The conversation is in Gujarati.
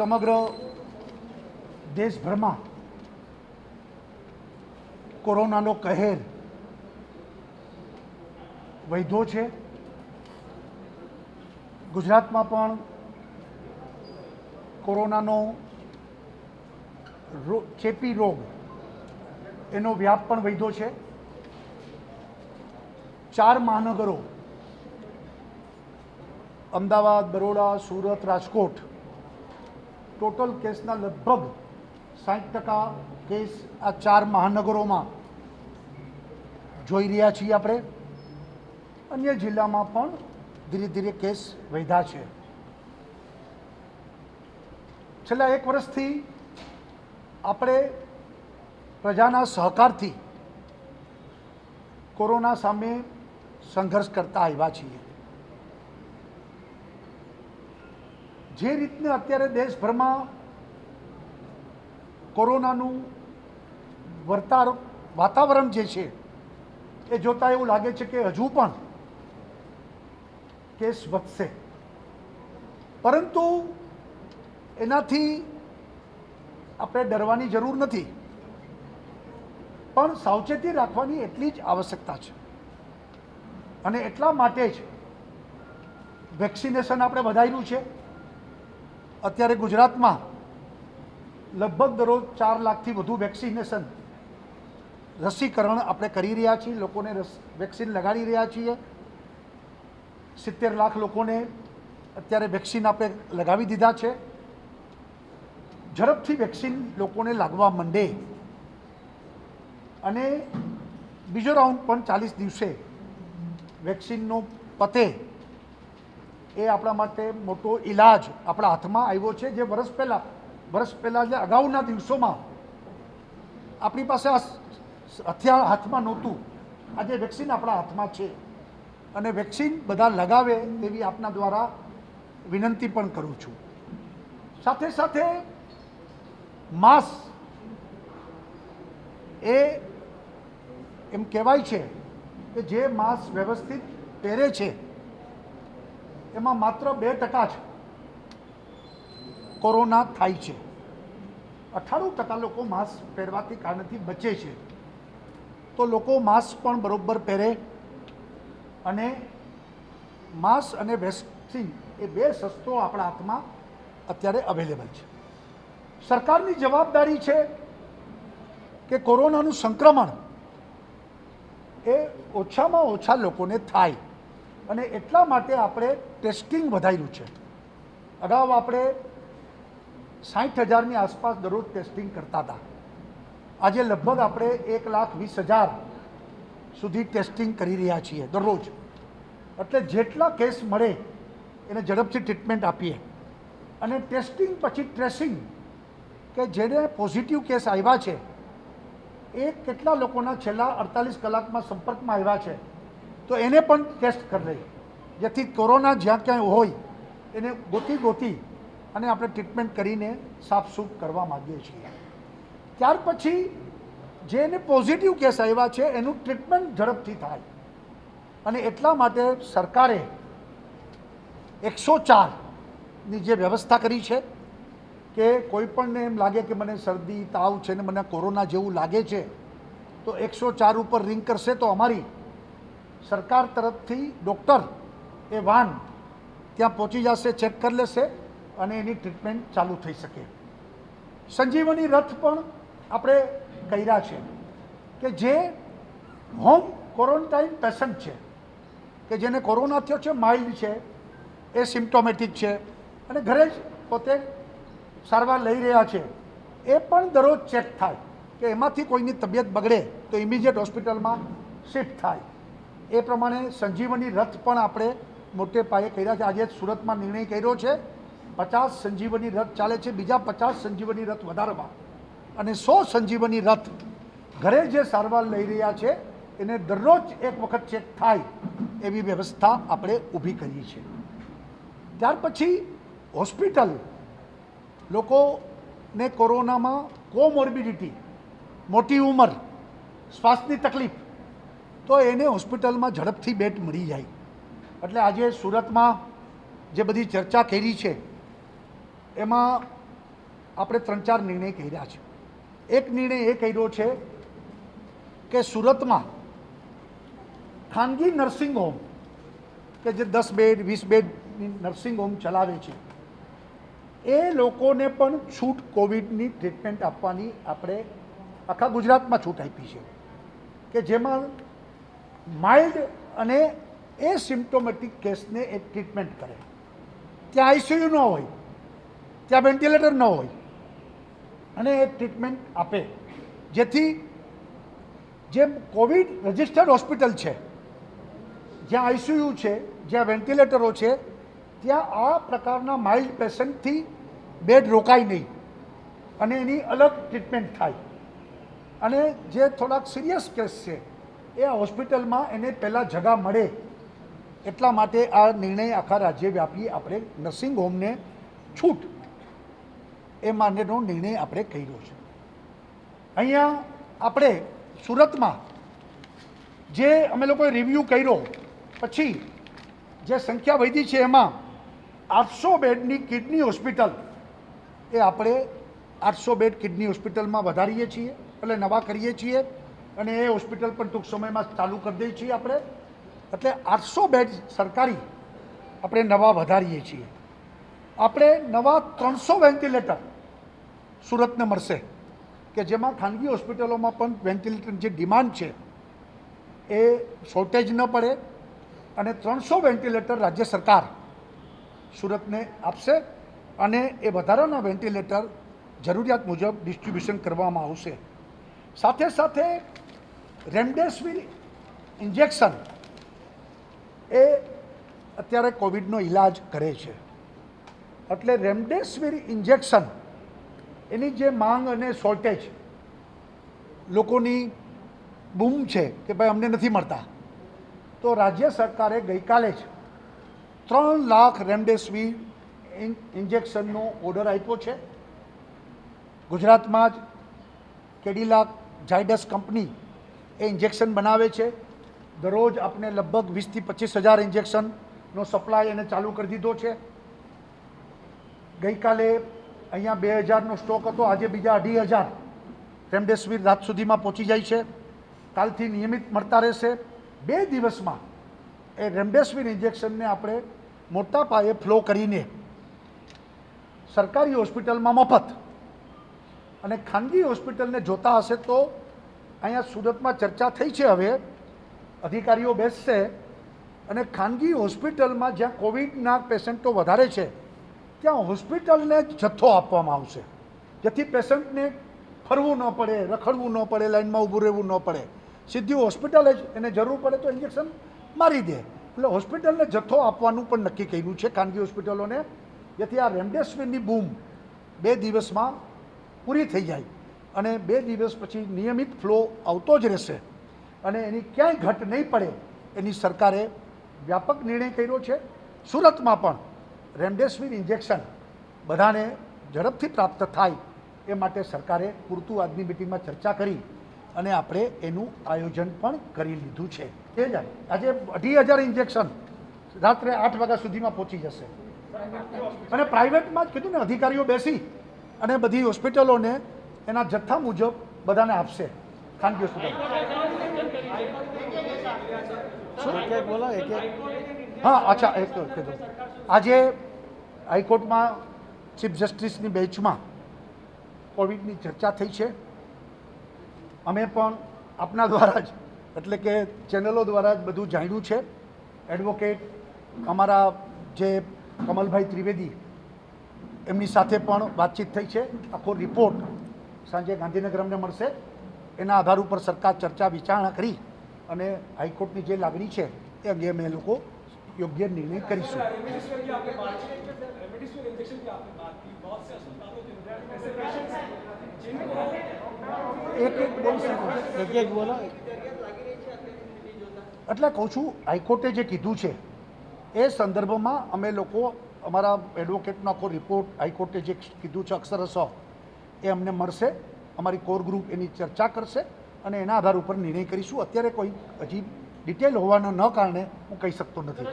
સમગ્ર દેશભરમાં કોરોનાનો કહેર વૈધો છે. ગુજરાતમાં પણ કોરોનાનો ચેપી રોગ એનો વ્યાપ પણ વૈધો છે. ચાર મહાનગરો, અમદાવાદ, બરોડા, સુરત, રાજકોટ ટોટલ કેસના લગભગ સાઠ ટકા કેસ આ ચાર મહાનગરોમાં જોઈ રહ્યા છીએ આપણે. અન્ય જિલ્લામાં પણ ધીરે ધીરે કેસ વધ્યા છે. છેલ્લા એક વર્ષથી આપણે પ્રજાના સહકારથી કોરોના સામે સંઘર્ષ કરતા આવ્યા છીએ. જે રીતને અત્યારે દેશભરમાં કોરોનાનું વર્તાર વાતાવરણ જે છે, એ જોતાં એવું લાગે છે કે હજુ પણ કેસ વધશે. પરંતુ એનાથી આપણે ડરવાની જરૂર નથી. પણ સાવચેતી રાખવાની એટલી જ આવશ્યકતા છે. અને એટલા માટે જ વેક્સિનેશન આપણે વધાર્યું છે. અત્યારે ગુજરાતમાં લગભગ દરરોજ ચાર લાખથી વધુ વેક્સિનેશન રસીકરણ આપણે કરી રહ્યા છીએ, લોકોને વેક્સિન લગાડી રહ્યા છીએ. સિત્તેર લાખ લોકોને અત્યારે વેક્સિન આપણે લગાવી દીધા છે. ઝડપથી વેક્સિન લોકોને લાગવા માંડે. અને બીજો રાઉન્ડ પણ ચાલીસ દિવસે વેક્સિનનો પતે. એ આપણા માટે મોટો ઈલાજ આપણા હાથમાં આવ્યો છે. જે વર્ષ પહેલાં વર્ષ પહેલાં જે અગાઉના દિવસોમાં આપણી પાસે આ હથિયાર હાથમાં નહોતું. આજે વેક્સિન આપણા હાથમાં છે. અને વેક્સિન બધા લગાવે તેવી આપના દ્વારા વિનંતી પણ કરું છું. સાથે સાથે માસ એ એમ કહેવાય છે કે જે માસ વ્યવસ્થિત પહેરે છે. એમાં માત્ર બે ટકા જ કોરોના થાય છે. અઠ્ઠાણું ટકા લોકો માસ્ક પહેરવાથી કારણથી બચે છે. તો લોકો માસ્ક પણ બરોબર પહેરે અને માસ્ક અને વેક્સિન એ બે સસ્તો આપણા હાથમાં અત્યારે અવેલેબલ છે. સરકારની જવાબદારી છે કે કોરોનાનું સંક્રમણ એ ઓછામાં ઓછા લોકોને થાય. અને એટલા માટે આપણે ટેસ્ટિંગ વધાર્યું છે. અગાઉ આપણે સાઠ હજારની આસપાસ દરરોજ ટેસ્ટિંગ કરતા હતા. આજે લગભગ આપણે એક લાખ વીસ હજાર સુધી ટેસ્ટિંગ કરી રહ્યા છીએ દરરોજ. એટલે જેટલા કેસ મળે એને ઝડપથી ટ્રીટમેન્ટ આપીએ. અને ટેસ્ટિંગ પછી ટ્રેસિંગ કે જેને પોઝિટિવ કેસ આવ્યા છે, એ કેટલા લોકોના છેલ્લા અડતાલીસ કલાકમાં સંપર્કમાં આવ્યા છે તો એને પણ ટેસ્ટ કરી લઈએ. જેથી કોરોના જ્યાં ક્યાંય હોય, એને ગોતી ગોતી અને આપણે ટ્રીટમેન્ટ કરીને સાફસૂફ કરવા માગીએ છીએ. ત્યાર પછી જે એને પોઝિટિવ કેસ આવ્યા છે, એનું ટ્રીટમેન્ટ ઝડપથી થાય. અને એટલા માટે સરકારે એકસો ચારની જે વ્યવસ્થા કરી છે, કે કોઈપણને એમ લાગે કે મને શરદી, તાવ છે ને મને કોરોના જેવું લાગે છે, તો એકસો ચાર ઉપર રિંગ કરશે તો અમારી સરકાર તરફથી ડૉક્ટર એ વાન ત્યાં પહોંચી જશે, ચેક કરી લેશે અને એની ટ્રીટમેન્ટ ચાલુ થઈ શકે. સંજીવની રથ પણ આપણે કર્યા છે કે જે હોમ ક્વોરન્ટાઇન પેશન્ટ છે, કે જેને કોરોના થયો છે, માઇલ્ડ છે, એ સિમ્ટોમેટિક છે અને ઘરે જ પોતે સારવાર લઈ રહ્યા છે, એ પણ દરરોજ ચેક થાય કે એમાંથી કોઈની તબિયત બગડે તો ઇમિડિયેટ હોસ્પિટલમાં શિફ્ટ થાય. એ પ્રમાણે સંજીવની રથ પણ આપણે મોટે પાયે કર્યા છે. આજે સુરતમાં નિર્ણય કર્યો છે. પચાસ સંજીવની રથ ચાલે છે. બીજા પચાસ સંજીવની રથ વધારવા. અને સો સંજીવની રથ ઘરે જે સારવાર લઈ રહ્યા છે, એને દરરોજ એક વખત ચેક થાય એવી વ્યવસ્થા આપણે ઊભી કરી છે ત્યાર પછી હોસ્પિટલ લોકોને કોરોનામાં કોમોર્બિડિટી, મોટી ઉંમર, શ્વાસની તકલીફ તો એને હોસ્પિટલમાં ઝડપથી બેટ મળી જાય. એટલે આજે સુરતમાં જે બધી ચર્ચા કરી છે, એમાં આપણે ત્રણ ચાર નિર્ણય કર્યા છે. એક નિર્ણય એ કર્યો છે કે સુરતમાં ખાનગી નર્સિંગ હોમ કે જે દસ બેડ, વીસ બેડની નર્સિંગ હોમ ચલાવે છે, એ લોકોને પણ છૂટ કોવિડની ટ્રીટમેન્ટ આપવાની આપણે આખા ગુજરાતમાં છૂટ આપી છે. કે જેમાં માઇલ્ડ અને એ સિમ્ટોમેટિક કેસને એ ટ્રીટમેન્ટ કરે. ત્યાં આઈસીયુ ન હોય, ત્યાં વેન્ટિલેટર ન હોય, અને એ ટ્રીટમેન્ટ આપે. જેથી જે કોવિડ રજિસ્ટર્ડ હોસ્પિટલ છે, જ્યાં આઈસીયુ છે, જ્યાં વેન્ટિલેટરો છે, ત્યાં આ પ્રકારના માઇલ્ડ પેશન્ટથી બેડ રોકાય નહીં. અને એની અલગ ટ્રીટમેન્ટ થાય. અને જે થોડાક સિરિયસ કેસ છે એ હોસ્પિટલમાં એને પહેલાં જગા મળે એટલા માટે આ નિર્ણય આખા રાજ્યવ્યાપી આપણે નર્સિંગ હોમને છૂટ એ માટેનો નિર્ણય આપણે કર્યો છે. અહીંયા આપણે સુરતમાં જે અમે લોકોએ રિવ્યૂ કર્યો, પછી જે સંખ્યા વધી છે એમાં આઠસો બેડની કિડની હોસ્પિટલ એ આપણે આઠસો બેડ કિડની હોસ્પિટલમાં વધારીએ છીએ, એટલે નવા કરીએ છીએ. અને એ હોસ્પિટલ પણ ટૂંક સમયમાં ચાલુ કરી દઈએ છીએ આપણે. એટલે આઠસો બેડ સરકારી આપણે નવા વધારીએ છીએ. આપણે નવા ત્રણસો વેન્ટિલેટર સુરતને મળશે, કે જેમાં ખાનગી હોસ્પિટલોમાં પણ વેન્ટિલેટર જે ડિમાન્ડ છે, એ શોર્ટેજ ન પડે અને ત્રણસો વેન્ટિલેટર રાજ્ય સરકાર સુરતને આપશે અને એ વધારાના વેન્ટિલેટર જરૂરિયાત મુજબ ડિસ્ટ્રીબ્યુશન કરવામાં આવશે. સાથે સાથે રેમડેસિવિર ઇન્જેક્શન એ અત્યારે કોવિડનો ઈલાજ કરે છે. એટલે રેમડેસિવિર ઇન્જેક્શન એની જે માંગ અને શોર્ટેજ લોકોની બૂમ છે કે ભાઈ અમને નથી મળતા. તો રાજ્ય સરકારે ગઈકાલે જ ત્રણ લાખ રેમડેસિવિર ઇન્જેક્શનનો ઓર્ડર આપ્યો છે. ગુજરાતમાં જ કેડિલા ઝાયડસ કંપની એ ઇન્જેક્શન બનાવે છે. દરરોજ આપણે લગભગ વીસથી પચીસ હજાર ઇન્જેક્શનનો સપ્લાય એને ચાલુ કરી દીધો છે. ગઈકાલે અહીંયા બે હજારનો સ્ટોક હતો, આજે બીજા અઢી હજાર. રેમડેસિવીર રાત સુધીમાં પહોંચી જાય છે. કાલથી નિયમિત મળતા રહેશે. બે દિવસમાં એ રેમડેસિવીર ઇન્જેક્શનને આપણે મોટા પાયે ફ્લો કરીને સરકારી હોસ્પિટલમાં મફત અને ખાનગી હોસ્પિટલને જોતા હશે તો અહીંયા સુરતમાં ચર્ચા થઈ છે હવે. અધિકારીઓ બેસશે અને ખાનગી હોસ્પિટલમાં જ્યાં કોવિડના પેશન્ટો વધારે છે, ત્યાં હોસ્પિટલને જથ્થો આપવામાં આવશે. જેથી પેશન્ટને ફરવું ન પડે, રખડવું ન પડે, લાઈનમાં ઊભું રહેવું ન પડે. સીધી હોસ્પિટલે જ એને જરૂર પડે તો ઇન્જેક્શન મારી દે. એટલે હોસ્પિટલને જથ્થો આપવાનું પણ નક્કી કર્યું છે ખાનગી હોસ્પિટલોને. જેથી આ રેમડેસિવિરની બૂમ બે દિવસમાં પૂરી થઈ જાય. અને બે દિવસ પછી નિયમિત ફ્લો આવતો જ રહેશે. અને એની ક્યાંય ઘટ નહીં પડે એની સરકારે વ્યાપક નિર્ણય કર્યો છે. સુરતમાં પણ રેમડેસિવિર ઇન્જેક્શન બધાને ઝડપથી પ્રાપ્ત થાય એ માટે સરકારે પૂરતું આજની મિટિંગમાં ચર્ચા કરી અને આપણે એનું આયોજન પણ કરી લીધું છે. એ જ આજે અઢી હજાર ઇન્જેક્શન રાત્રે આઠ વાગ્યા સુધીમાં પહોંચી જશે. અને પ્રાઇવેટમાં જ કીધું ને, અધિકારીઓ બેસી અને બધી હોસ્પિટલોને એના જથ્થા મુજબ બધાને આપશે. ખાનગી હોસ્પિટલ હા અચ્છા એક કીધું. આજે હાઈકોર્ટમાં ચીફ જસ્ટિસની બેન્ચમાં કોવિડની ચર્ચા થઈ છે. અમે પણ આપના દ્વારા જ એટલે કે ચેનલો દ્વારા જ બધું જાણ્યું છે. એડવોકેટ અમારા જે કમલભાઈ ત્રિવેદી એમની સાથે પણ વાતચીત થઈ છે. આખો રિપોર્ટ સાંજે ગાંધીનગર અમને મળશે. એના આધાર ઉપર સરકાર ચર્ચા વિચારણા કરી અને હાઈકોર્ટની જે લાગણી છે, એ અંગે અમે લોકો યોગ્ય નિર્ણય કરીશું. એક એક એક એક બોલો એટલે કહું છું, હાઈકોર્ટે જે કીધું છે, એ સંદર્ભમાં અમે લોકો અમારા એડવોકેટનો આખો રિપોર્ટ હાઈકોર્ટે જે કીધું છે, અક્ષરશઃ એ અમને મળશે, અમારી કોર ગ્રુપ એની ચર્ચા કરશે અને એના આધાર ઉપર નિર્ણય કરીશું. અત્યારે કોઈ હજી ડિટેલ હોવાના ન કારણે હું કહી શકતો નથી.